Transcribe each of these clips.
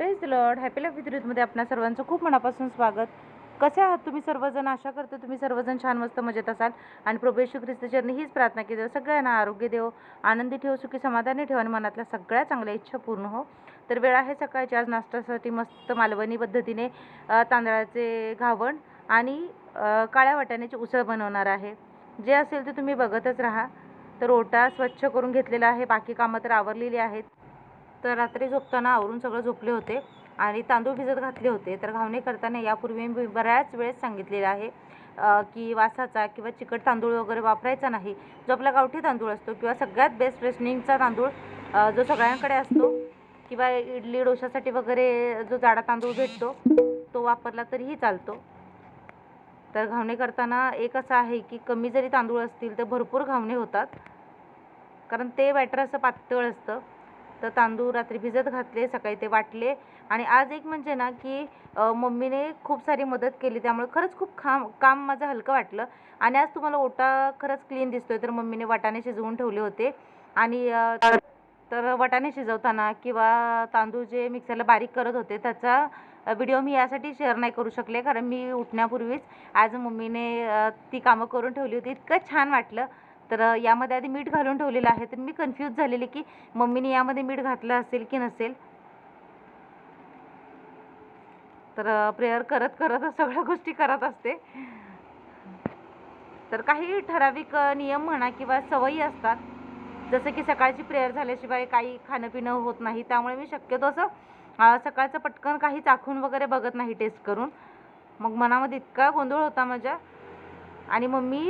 Praise Lord happy life विथमध्ये आपणा सर्वांचं खूप मनापासून स्वागत. कसे आहात तुम्ही सर्वजण? आशा करते तुम्ही सर्वजण छान मस्त मजेत असाल. आणि प्रभू येशू ख्रिस्त चरणी हीच प्रार्थना केली देव सगळ्यांना आरोग्य देव आनंदी ठेव सुखी समाधानी ठेव आणि मनातल्या सगळ्या चांगल्या इच्छा पूर्ण हो. तर वेळ आहे सकाळची. आज नाश्त्यासाठी मस्त मालवणी पद्धतीने तांदळाचे घावण आणि काळ्या वाटाण्याची उसळ बनवणार आहे. जे असेल ते तुम्ही बघतच राहा. तर ओटा स्वच्छ करून घेतलेला आहे. बाकी कामं तर आवरलेली आहेत. तर रात्री झोपताना आवरून सगळं झोपले होते आणि तांदूळ भिजत घातले होते. तर घावणे करताना यापूर्वी मी बऱ्याच वेळेस सांगितलेलं आहे की वासाचा किंवा चिकट तांदूळ वगैरे वापरायचा नाही. जो आपला गावठी तांदूळ असतो किंवा सगळ्यात बेस्ट रेशनिंगचा तांदूळ जो सगळ्यांकडे असतो किंवा इडली डोशासाठी वगैरे जो जाडा तांदूळ भेटतो तो वापरला तरीही चालतो. तर घावणे करताना एक असं आहे की कमी जरी तांदूळ असतील तर भरपूर घावणे होतात. कारण ते बॅटर असं पातळ असतं. तर तांदूळ रात्री भिजत घातले सकाळी ते वाटले. आणि आज एक म्हणजे ना की मम्मीने खूप सारी मदत केली. त्यामुळे खरंच खूप खाम काम माझं हलकं वाटलं. आणि आज तुम्हाला ओटा खरंच क्लीन दिसतोय तर मम्मीने वाटाणे शिजवून ठेवले होते. आणि तर वाटाणे शिजवताना किंवा तांदूळ जे मिक्सरला बारीक करत होते त्याचा व्हिडिओ मी यासाठी शेअर नाही करू शकले कारण मी उठण्यापूर्वीच आज मम्मीने ती कामं करून ठेवली होती. इतकं छान वाटलं. तर यामध्ये आधी मीठ घालून ठेवलेलं आहे. तर मी कन्फ्यूज झालेली की मम्मीने यामध्ये मीठ घातलं असेल की नसेल? तर प्रेयर करत करत सगळ्या गोष्टी करत असते. तर काही ठराविक नियम म्हणा किंवा सवयी असतात. जसं की सकाळची प्रेयर झाल्याशिवाय काही खाणं पिणं होत नाही. त्यामुळे मी शक्यतो असं सकाळचं पटकन काही चाखून वगैरे बघत नाही टेस्ट करून. मग मनामध्ये इतका गोंधळ होता माझ्या. आणि मम्मी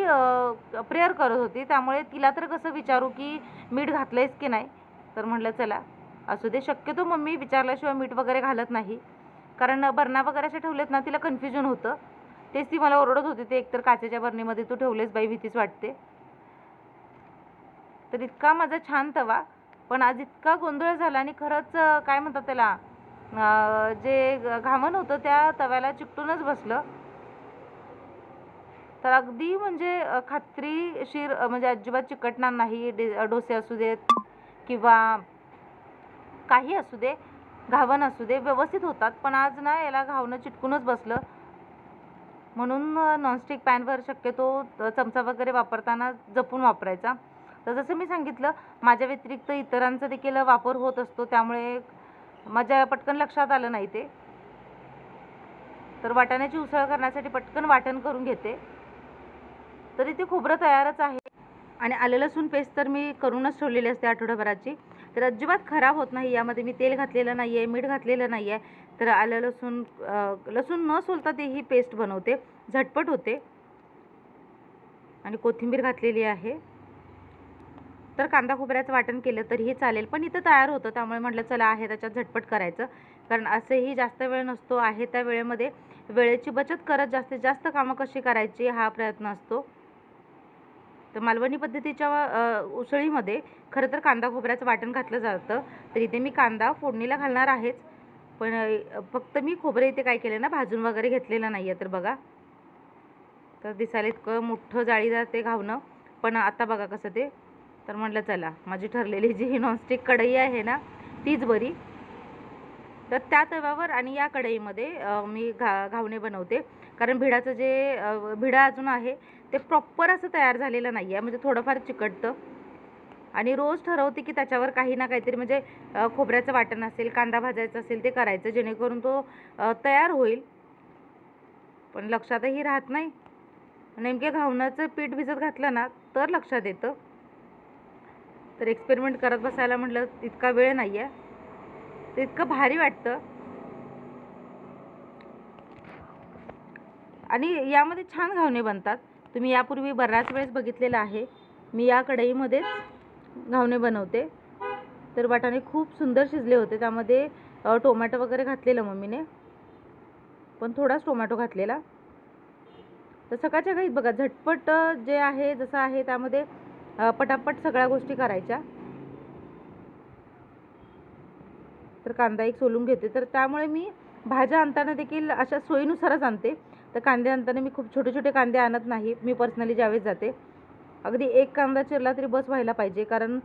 प्रेयर करत होती. त्यामुळे तिला तर कसं विचारू की मीठ घातलंयस की नाही? तर म्हटलं चला असू दे. शक्यतो मम्मी विचारल्याशिवाय मीठ वगैरे घालत नाही. कारण बरणा वगैरे असे ठेवलेत ना तिला कन्फ्युजन होतं. तेच ती मला ओरडत होती. ते एकतर काचेच्या बरणीमध्ये तू ठेवलेस बाई भीतीच वाटते. तर इतका माझा छान तवा. पण आज इतका गोंधळ झाला आणि खरंच काय म्हणतात त्याला जे घामण होतं त्या तव्याला चिकटूनच बसलं. तर अगदी म्हणजे खात्रीशीर म्हणजे अजिबात चिकटणार नाही डे डोसे असू देत किंवा काही असू दे घावण असू दे व्यवस्थित होतात. पण आज ना याला घावणं चिटकूनच बसलं. म्हणून नॉनस्टिक पॅनवर शक्यतो चमचा वगैरे वापरताना जपून वापरायचा. तर जसं मी सांगितलं माझ्या व्यतिरिक्त इतरांचा देखील वापर होत असतो. त्यामुळे माझ्या पटकन लक्षात आलं नाही ते. तर वाटाण्याची उसळ करण्यासाठी पटकन वाटण करून घेते. तरी ते खोबरं तयारच आहे. आणि आलं लसूण पेस्ट तर मी करूनच ठेवलेली असते आठवड्याभराची तर अजिबात खराब होत नाही यामध्ये मी तेल घातलेलं नाही आहे मीठ घातलेलं नाही आहे तर आलं लसूण लसूण न सोलता ते ही पेस्ट बनवते झटपट होते. आणि कोथिंबीर घातलेली आहे. तर कांदा खोबऱ्याचं वाटण केलं तरीही चालेल पण इथं तयार होतं त्यामुळे म्हटलं चला आहे त्याच्यात झटपट करायचं. कारण असंही जास्त वेळ नसतो आहे त्या वेळेमध्ये. वेळेची बचत करत जास्तीत जास्त कामं कशी करायची हा प्रयत्न असतो. तर मालवणी पद्धतीच्या उसळीमध्ये खरं तर कांदा खोबऱ्याचं वाटण घातलं जातं. तर इथे मी कांदा फोडणीला घालणार आहेच. पण फक्त मी खोबरं इथे काय केलं ना भाजून वगैरे घेतलेलं नाही आहे तर बघा. तर दिसायला इतकं मोठं जाळीदार ते घावणं. पण आता बघा कसं ते. तर म्हटलं चला माझी ठरलेली जी नॉनस्टिक कढई आहे ना तीच बरी. तर त्या तव्यावर आणि या कढईमध्ये मी घा घावणे बनवते. कारण भिडाचं जे भिडा अजून आहे ते प्रॉपर असं तयार झालेलं नाही आहे म्हणजे थोडंफार चिकटतं. आणि रोज ठरवते की त्याच्यावर काही ना काहीतरी म्हणजे खोबऱ्याचं वाटण असेल कांदा भाजायचा असेल ते करायचं. जेणेकरून तो तयार होईल. पण लक्षातही राहत नाही. नेमके घावणाचं पीठ भिजत घातलं ना तर लक्षात येतं. तर एक्सपेरिमेंट करत बसायला म्हटलं इतका वेळ नाही आहे तर इतकं भारी वाटतं. आणि यामध्ये छान घावणे बनतात. तुम्ही यापूर्वी बऱ्याच वेळेस बघितलेलं आहे. मी या कढईमध्येच घावणे बनवते. तर वाटाणे खूप सुंदर शिजले होते. त्यामध्ये टोमॅटो वगैरे घातलेलं मम्मीने. पण थोडाच टोमॅटो घातलेला. तर सकाळच्या काहीत बघा झटपट जे आहे जसं आहे त्यामध्ये पटापट सगळ्या गोष्टी करायच्या. तर कांदा एक सोलून घेते. तर त्यामुळे मी भाज्या आणताना देखील अशा सोयीनुसारच आणते. तर कांदे आणताना मी खूप छोटे छोटे कांदे आणत नाही. मी पर्सनली ज्यावेळेस जाते अगदी एक कांदा चिरला तरी बस व्हायला पाहिजे. कारण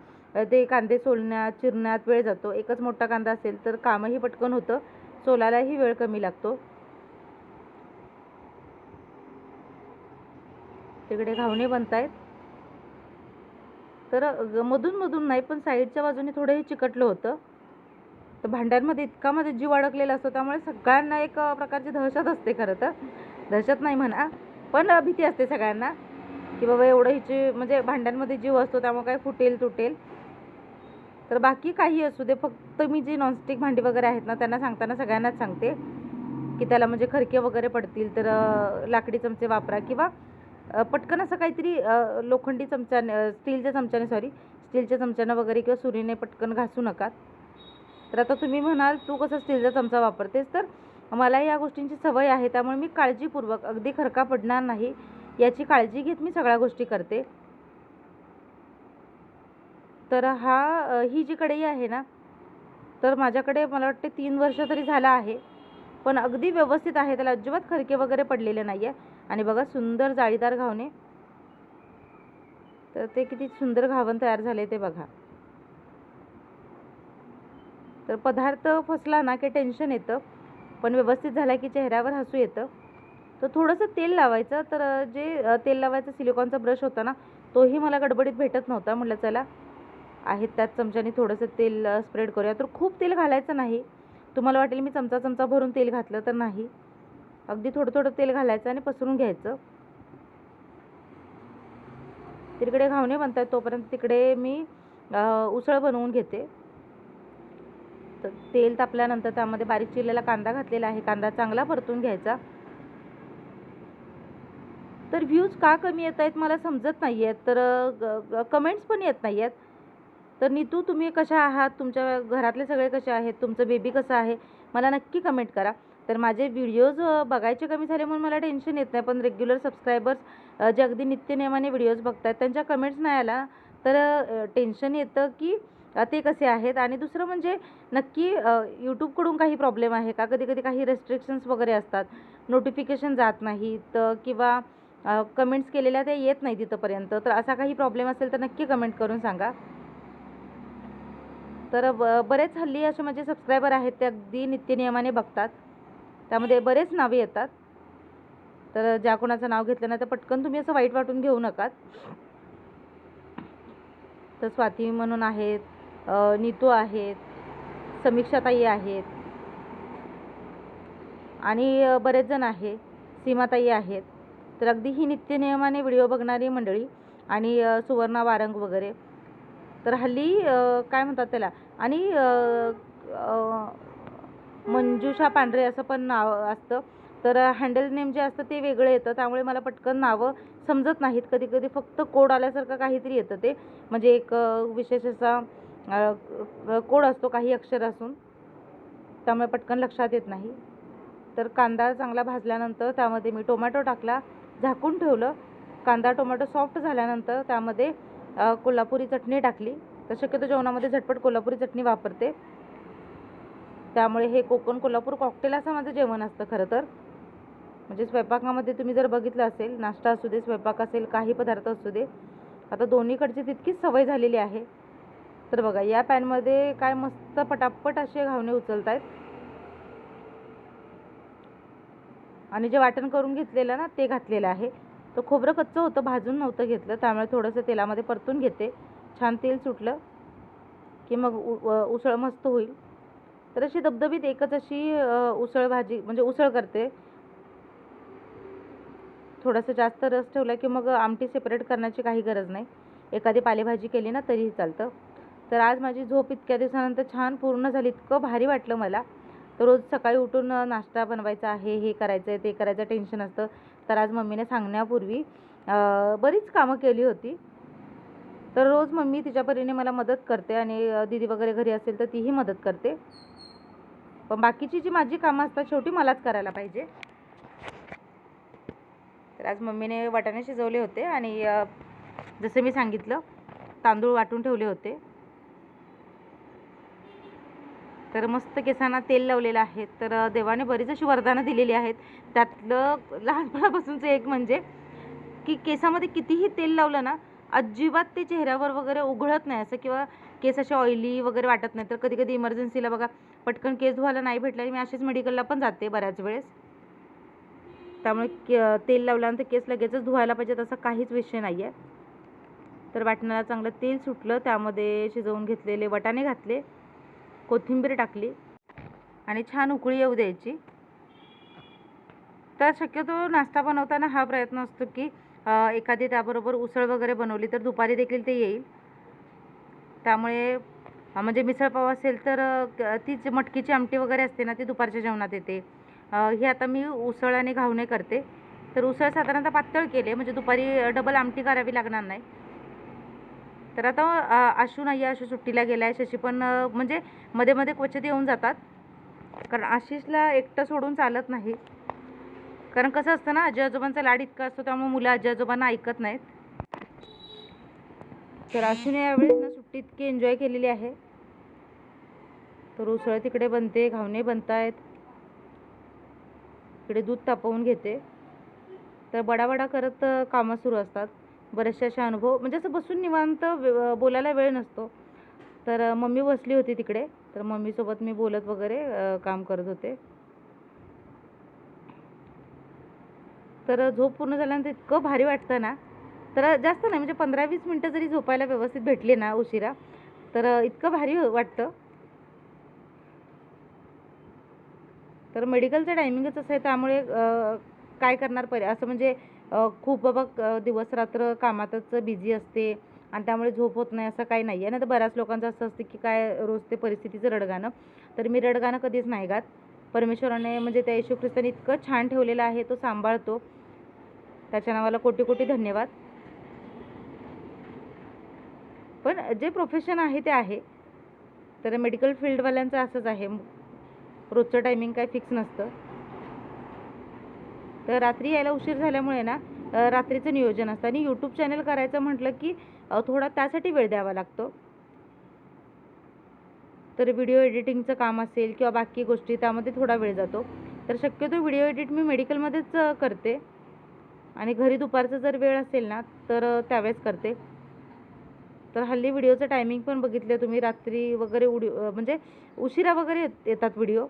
ते कांदे सोलण्यात चिरण्यात वेळ जातो. एकच मोठा कांदा असेल तर कामही पटकन होतं. सोलायलाही वेळ कमी लागतो. तिकडे घावणे बनत आहेत तर मधून मधून नाही पण साईडच्या बाजूने थोडंही चिकटलं होतं. तर भांड्यांमध्ये इतका मध्ये जीव अडकलेला असतो. त्यामुळे सगळ्यांना एक प्रकारची दहशत असते खरं तर. दहशत नाही म्हणा पण भीती असते सगळ्यांना की बाबा एवढं हिची म्हणजे भांड्यांमध्ये जीव असतो त्यामुळे काय फुटेल तुटेल. तर बाकी काही असू दे फक्त मी जी नॉनस्टिक भांडी वगैरे आहेत ना त्यांना सांगताना सगळ्यांनाच सांगते की त्याला म्हणजे खरके वगैरे पडतील तर लाकडी चमचे वापरा किंवा पटकन असं काहीतरी लोखंडी चमच्याने स्टीलच्या चमच्याने सॉरी स्टीलच्या चमच्यानं वगैरे किंवा सुरीने पटकन घासू नका. तर आता तुम्ही म्हणाल तू कसं स्टीलचा चमचा वापरतेस तर मला या गोष्टींची सवय आहे त्यामुळे मी काळजीपूर्वक अगदी खरका पडणार नाही याची काळजी घेत मी सगळ्या गोष्टी करते. तर हा ही जी कढई आहे ना तर माझ्याकडे मला वाटते तीन वर्ष तरी झालं आहे पण अगदी व्यवस्थित आहे त्याला अजिबात खरके वगैरे पडलेले नाही आहे आणि बघा सुंदर जाळीदार घावणे. तर ते किती सुंदर घावन तयार झाले ते बघा. तर पदार्थ फसला ना की टेन्शन येतं. पण व्यवस्थित झाला की चेहऱ्यावर हसू येतं. तर थोडंसं तेल लावायचं. तर जे तेल लावायचं सिलिकॉनचा ब्रश होता ना तोही मला गडबडीत भेटत नव्हता. म्हटलं चला आहेत त्याच चमच्याने थोडंसं तेल स्प्रेड करूया. तर खूप तेल घालायचं नाही. तुम्हाला वाटेल मी चमचा चमचा भरून तेल घातलं तर नाही. अगदी थोडं थोडं तेल घालायचं आणि पसरून घ्यायचं. तिकडे घावणे बनतात. तोपर्यंत तिकडे मी उसळ बनवून घेते. तर तेल तापल्यानंतर त्यामध्ये बारीक चिरलेला कांदा घातलेला आहे. कांदा चांगला परतून घ्यायचा. तर व्ह्यूज का कमी येत आहेत मला समजत नाही आहेत तर कमेंट्स पण येत नाही आहेत तर नीतू तुम्ही कशा आहात? तुमच्या घरातले सगळे कसे आहेत? तुमचं बेबी कसं आहे? मला नक्की कमेंट करा. तर माझे व्हिडिओज बघायचे कमी झाले म्हणून मला टेन्शन येत नाही. पण रेग्युलर सबस्क्रायबर्स जे अगदी नित्यनियमाने व्हिडिओज बघतायत त्यांच्या कमेंट्स नाही आला. तर टेन्शन येतं की ते कसे आहेत? आणि दुसरं म्हणजे नक्की यूट्यूबकडून काही प्रॉब्लेम आहे का? कधी कधी काही रेस्ट्रिक्शन्स वगैरे असतात. नोटिफिकेशन जात नाहीत किंवा कमेंट्स केलेल्या त्या येत नाही तिथंपर्यंत. तर असा काही प्रॉब्लेम असेल तर नक्की कमेंट करून सांगा. तर ब बरेच हल्ली असे म्हणजे माझे सबस्क्रायबर आहेत ते अगदी नित्यनियमाने बघतात. त्यामध्ये बरेच नावे येतात. तर ज्या कोणाचं नाव घेतलं ना तर पटकन तुम्ही असं वाईट वाटून घेऊ नका तर स्वाती म्हणून आहेत नीतू आहेत समीक्षाताई आहेत. आणि बरेच जण आहे सीमाताई आहेत. तर अगदी ही नित्यनियमाने व्हिडिओ बघणारी मंडळी आणि सुवर्णा वारंग वगैरे. तर हल्ली काय म्हणतात त्याला? आणि मंजुषा पांढरे असं पण नाव असतं. तर हँडल नेम जे असतं ते वेगळं येतं. त्यामुळे मला पटकन नावं समजत नाहीत. कधी कधी फक्त कोड आल्यासारखं काहीतरी येतं ते. म्हणजे एक विशेष असा कोड असतो काही अक्षर असून त्यामुळे पटकन लक्षात येत नाही. तर कांदा चांगला भाजल्यानंतर त्यामध्ये मी टोमॅटो टाकला झाकून ठेवलं. कांदा टोमॅटो सॉफ्ट झाल्यानंतर त्यामध्ये कोल्हापुरी चटणी टाकली. तर शक्यतो जेवणामध्ये झटपट कोल्हापुरी चटणी वापरते. त्यामुळे हे कोकण कोल्हापूर कॉकटेल असं माझं जेवण असतं खरं तर. म्हणजे स्वयंपाकामध्ये तुम्ही जर बघितलं असेल नाश्ता असू दे स्वयंपाक असेल काही पदार्थ असू दे आता दोन्हीकडची तितकीच सवय झालेली आहे. तर बघा या पॅनमध्ये काय मस्त पटापट असे घावणे उचलत आहेत आणि जे वाटण करून घेतलेलं ना ते घातलेलं आहे. तर खोबरं कच्चं होतं भाजून नव्हतं घेतलं त्यामुळे थोडंसं तेलामध्ये परतून घेते. छान तेल सुटलं की मग उ उसळ मस्त होईल. तर अशी दबदबीत एकच अशी उसळ भाजी म्हणजे उसळ करते. थोडंसं जास्त रस ठेवला की मग आमटी सेपरेट करण्याची काही गरज नाही. एखादी पालेभाजी केली ना तरीही चालतं. तर आज माझी झोप इतक्या दिवसानंतर छान पूर्ण झाली इतकं भारी वाटलं मला. तर रोज सकाळी उठून नाश्ता बनवायचा आहे हे करायचं आहे ते करायचं टेन्शन असतं. तर आज मम्मीने सांगण्यापूर्वी बरीच कामं केली होती. तर रोज मम्मी तिच्या परीने मला मदत करते आणि दिदी दीदी वगैरे घरी असेल तर तीही मदत करते. पण बाकीची जी माझी कामं असतात शेवटी मलाच करायला पाहिजे. तर आज मम्मीने वाटाणे शिजवले होते आणि जसं मी सांगितलं तांदूळ वाटून ठेवले होते. तर मस्त केसांना तेल लावलेलं आहे. तर देवाने बरीच अशी वरदानं दिलेली आहेत. त्यातलं लहानपणापासूनचं एक म्हणजे की केसामध्ये कितीही तेल लावलं ना अजिबात ते चेहऱ्यावर वगैरे उघळत नाही. असं किंवा केस असे ऑइली वगैरे वाटत नाही. तर कधी कधी इमर्जन्सीला बघा पटकन केस धुवायला नाही भेटलं मी असेच मेडिकलला पण जाते बऱ्याच वेळेस. त्यामुळे के तेल लावल्यानंतर केस लगेचच धुवायला पाहिजेत असा काहीच विषय नाही आहे तर वाटणाला चांगलं तेल सुटलं त्यामध्ये शिजवून घेतलेले वटाणे घातले. कोथिंबीर टाकली आणि छान उकळी येऊ द्यायची. तर शक्यतो नाश्ता बनवताना हा प्रयत्न असतो की एखादी त्याबरोबर उसळ वगैरे बनवली तर दुपारी देखील ते येईल. त्यामुळे म्हणजे मिसळपाव असेल तर क- तीच मटकीची आमटी वगैरे असते ना ती दुपारच्या जेवणात येते. ही आता मी उसळ आणि घावणे करते. तर उसळ साधारणतः पातळ केले म्हणजे दुपारी डबल आमटी करावी लागणार नाही. तर आता आशू नाही आहे आशू सुट्टीला गेला आहे शशी पण म्हणजे मध्ये मध्ये क्वचित येऊन जातात. कारण आशिषला एकटं सोडून चालत नाही. कारण कसं असतं ना आजी आजोबांचा लाड इतका असतो त्यामुळे मुलं आजी आजोबांना ऐकत नाहीत. तर आशूने यावेळेस ना सुट्टी इतकी एन्जॉय केलेली आहे. तर उसळ तिकडे बनते घावणे बनतायत. इकडे दूध तापवून घेते. तर बडाबडा करत कामं सुरू असतात. बरेचसे असे अनुभव म्हणजे असं बसून निवांत बोलायला वेळ नसतो. तर मम्मी बसली होती तिकडे. तर मम्मीसोबत मी बोलत वगैरे काम करत होते. तर झोप पूर्ण झाल्यानंतर इतकं भारी वाटतं ना. तर जास्त नाही म्हणजे पंधरा वीस मिनटं जरी झोपायला व्यवस्थित भेटली ना उशिरा तर इतकं भारी हो, वाटतं. तर मेडिकलचं टायमिंगच असं आहे त्यामुळे काय करणार पहिले? असं म्हणजे खूप बाबा दिवस रात्र कामातच बिझी असते आणि त्यामुळे झोप होत नाही असं काही नाही आहे. ना तर बऱ्याच लोकांचं असं असतं की काय रोज ते परिस्थितीचं रडगाणं. तर मी रडगाणं कधीच नाही गात. परमेश्वराने म्हणजे त्या येशू ख्रिस्ताने इतकं छान ठेवलेलं आहे तो सांभाळतो. त्याच्या नावाला कोटी कोटी धन्यवाद. पण जे प्रोफेशन आहे ते आहे. तर मेडिकल फील्डवाल्यांचं असंच आहे. रोजचं टायमिंग काय फिक्स नसतं. तर रात्री यायला उशीर झाल्यामुळे ना रात्रीचं नियोजन असतं. आणि यूट्यूब चॅनल करायचं म्हटलं की थोडा त्यासाठी वेळ द्यावा लागतो. तर व्हिडिओ एडिटिंगचं काम असेल किंवा बाकी गोष्टी त्यामध्ये थोडा वेळ जातो. तर शक्यतो व्हिडिओ एडिट मी मेडिकलमध्येच करते. आणि घरी दुपारचं जर वेळ असेल ना तर त्यावेळेस करते. तर हल्ली व्हिडिओचं टायमिंग पण बघितलं तुम्ही रात्री वगैरे उडी म्हणजे उशिरा वगैरे येतात व्हिडिओ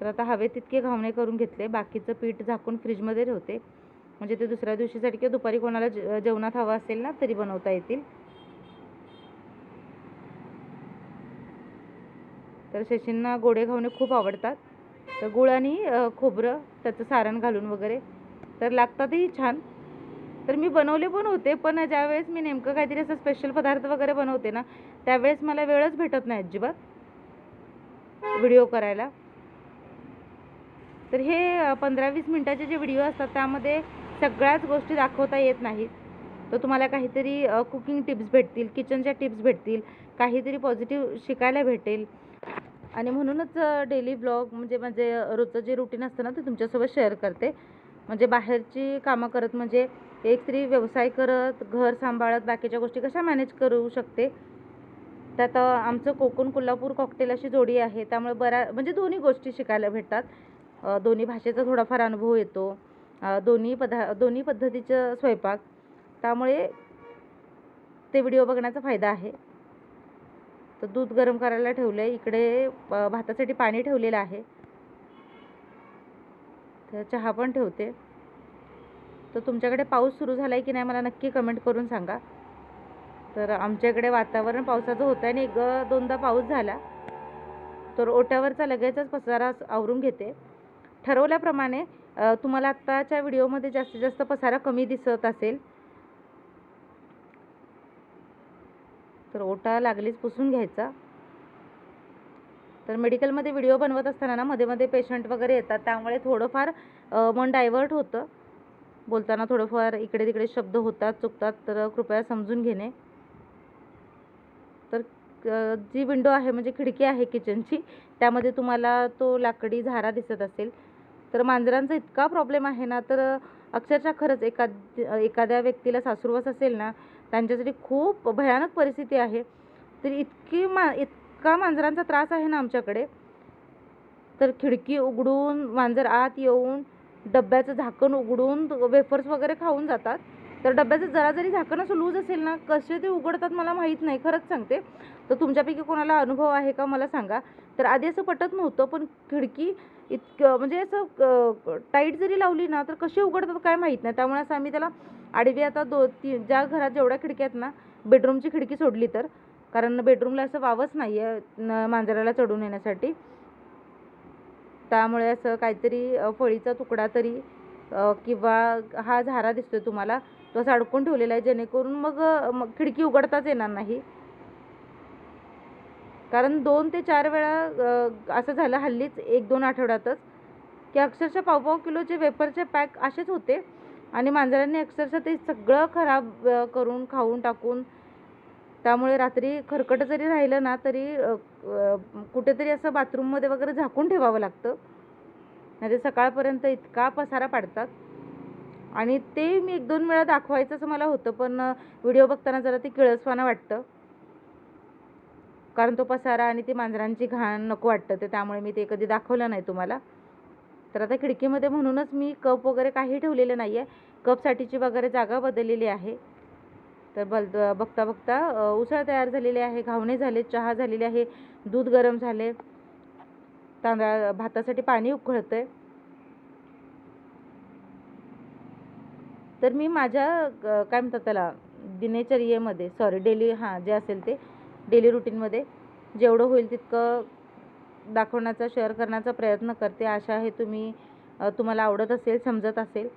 तर आता हवे तितके घावणे करून घेतले. बाकीचं पीठ झाकून फ्रीजमध्ये ठेवते. म्हणजे ते दुसऱ्या दिवशीसाठी किंवा दुपारी कोणाला जेवणात हवं असेल ना तरी बनवता येतील. तर शशींना गोडे घावणे खूप आवडतात. तर गुळ आणि खोबरं त्याचं सारण घालून वगैरे. तर लागतातही छान. तर मी बनवले पण होते पण ज्यावेळेस मी नेमकं काहीतरी असं स्पेशल पदार्थ वगैरे बनवते ना त्यावेळेस मला वेळच भेटत नाही अजिबात. व्हिडिओ करायला. तर हे पंधरा वीस मिनटाचे जे व्हिडिओ असतात त्यामध्ये सगळ्याच गोष्टी दाखवता येत नाहीत. तर तुम्हाला काहीतरी कुकिंग टिप्स भेटतील किचनच्या टिप्स भेटतील काहीतरी पॉझिटिव्ह शिकायला भेटेल. आणि म्हणूनच डेली ब्लॉग म्हणजे, म्हणजे माझे रोजचं जे रुटीन असतं ना ते तुमच्यासोबत शेअर करते. म्हणजे बाहेरची कामं करत म्हणजे एक स्त्री व्यवसाय करत घर सांभाळत बाकीच्या गोष्टी कशा मॅनेज करू शकते? त्यात आमचं कोकण कोल्हापूर कॉकटेल अशी जोडी आहे त्यामुळे बऱ्या म्हणजे दोन्ही गोष्टी शिकायला भेटतात. दोन्ही भाषेचा थोडाफार अनुभव येतो. दोन्ही पदा दोन्ही पद्धतीचं स्वयंपाक. त्यामुळे ते व्हिडिओ बघण्याचा फायदा आहे. तर दूध गरम करायला ठेवलं आहे इकडे भातासाठी पाणी ठेवलेलं आहे. तर चहा पण ठेवते. तर तुमच्याकडे पाऊस सुरू झाला आहे की नाही मला नक्की कमेंट करून सांगा. तर आमच्याकडे वातावरण पावसाचं होतं आणि एक दोनदा पाऊस झाला. तर ओट्यावरचा लगेचच पसारा आवरून घेते. ठरवल्याप्रमाणे तुम्हाला आत्ताच्या व्हिडिओमध्ये जास्तीत जास्त पसारा कमी दिसत असेल. तर ओटा लागलीच पुसून घ्यायचा. तर मेडिकलमध्ये व्हिडिओ बनवत असताना ना मध्ये मध्ये पेशंट वगैरे येतात. त्यामुळे थोडंफार मन डायव्हर्ट होतं. बोलताना थोडंफार इकडे तिकडे शब्द होतात चुकतात. तर कृपया समजून घेणे. तर जी विंडो आहे म्हणजे खिडकी आहे किचनची त्यामध्ये तुम्हाला तो लाकडी झारा दिसत असेल. तर मांजरांचा इतका प्रॉब्लेम आहे ना तर अक्षरशः खरंच एखाद एखाद्या व्यक्तीला सासुरवास असेल ना त्यांच्यासाठी खूप भयानक परिस्थिती आहे. तर इतकी मा इतका मांजरांचा त्रास आहे ना आमच्याकडे. तर खिडकी उघडून मांजर आत येऊन डब्याचं झाकण उघडून वेफर्स वगैरे खाऊन जातात. तर डब्याचं जरा जरी झाकण असं लूज असेल ना कसे ते उघडतात मला माहीत नाही खरंच सांगते. तर तुमच्यापैकी कोणाला अनुभव आहे का मला सांगा. तर आधी असं पटत नव्हतं पण खिडकी इतकं म्हणजे असं टाईट जरी लावली ना तर कसे उघडतात काय माहीत नाही. त्यामुळे असं आम्ही त्याला आडवी आता दो ती ज्या घरात जेवढ्या खिडक्या आहेत ना बेडरूमची खिडकी सोडली तर. कारण बेडरूमला असं वावच नाही आहे मांजराला चढून येण्यासाठी. त्यामुळे असं काहीतरी फळीचा तुकडा तरी किंवा हा झारा दिसतो आहे तुम्हाला तो असा अडकून ठेवलेला आहे जेणेकरून मग मग खिडकी उघडताच येणार नाही. कारण दोन ते चार वेळा असं झालं हल्लीच एक दोन आठवड्यातच की अक्षरशः पाव पाव किलोचे वेफरचे पॅक असेच होते. आणि मांजरांनी अक्षरशः ते सगळं खराब करून खाऊन टाकून त्यामुळे रात्री खरकट जरी राहिलं ना तरी कुठेतरी असं बाथरूममध्ये वगैरे झाकून ठेवावं लागतं. नाही ते सकाळपर्यंत इतका पसारा पाडतात. आणि ते मी एक दोन वेळा दाखवायचं असं मला होतं पण व्हिडिओ बघताना जरा ते किळसवाना वाटतं. कारण तो पसारा आणि ती मांजरांची घाण नको वाटतं ते त्यामुळे मी ते कधी दाखवलं नाही तुम्हाला. तर आता खिडकीमध्ये म्हणूनच मी कप वगैरे काही ठेवलेलं नाही आहे कपसाठीची वगैरे जागा बदललेली आहे. तर बल बघता बघता उसळ तयार झालेली आहे घावणे झाले चहा झालेली आहे दूध गरम झाले. तांदळा भातासाठी पाणी उकळतं आहे तर मी माझ्या काय म्हणतात त्याला दिनचर्येमध्ये सॉरी डेली हां जे असेल ते डेली रुटीनमध्ये जेवढं होईल तितकं दाखवण्याचा शेअर करण्याचा प्रयत्न करते. आशा आहे तुम्ही तुम्हाला आवडत असेल समजत असेल.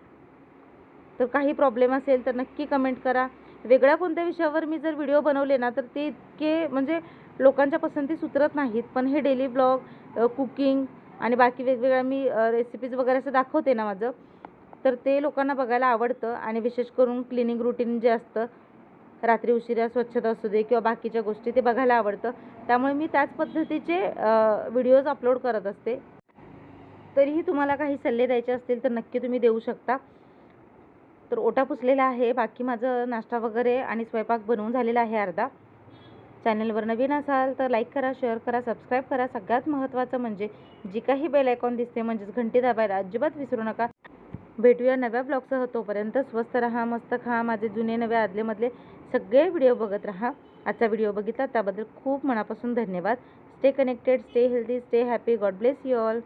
तर काही प्रॉब्लेम असेल तर नक्की कमेंट करा. वेगळ्या कोणत्या विषयावर मी जर व्हिडिओ बनवले ना तर ते इतके म्हणजे लोकांच्या पसंतीस उतरत नाहीत पण हे डेली ब्लॉग कुकिंग आणि बाकी वेगवेगळ्या मी रेसिपीज वगैरे असं दाखवते ना माझं तर ते लोकांना बघायला आवडतं आणि विशेष करून क्लिनिंग रुटीन जे असतं रात्री उशिरा स्वच्छता असू दे किंवा बाकीच्या गोष्टी ते बघायला आवडतं. त्यामुळे मी त्याच पद्धतीचे व्हिडिओज अपलोड करत असते. तरीही तुम्हाला काही सल्ले द्यायचे असतील तर नक्की तुम्ही देऊ शकता. तर ओटा पुसलेला आहे बाकी माझं नाश्ता वगैरे आणि स्वयंपाक बनवून झालेला आहे अर्धा. चॅनलवर नवीन असाल तर लाईक करा शेअर करा सबस्क्राईब करा. सगळ्यात महत्त्वाचं म्हणजे जी काही बेल आयकॉन दिसते म्हणजेच घंटी दाबायला अजिबात विसरू नका. भेटूया नव्या ब्लॉगसह. तोपर्यंत स्वस्त राहा मस्त खा. माझे जुने नवे आदलेमधले सगळे व्हिडिओ बघत राहा. आजचा व्हिडिओ बघितला त्याबद्दल खूप मनापासून धन्यवाद. Stay connected stay healthy stay happy God bless you all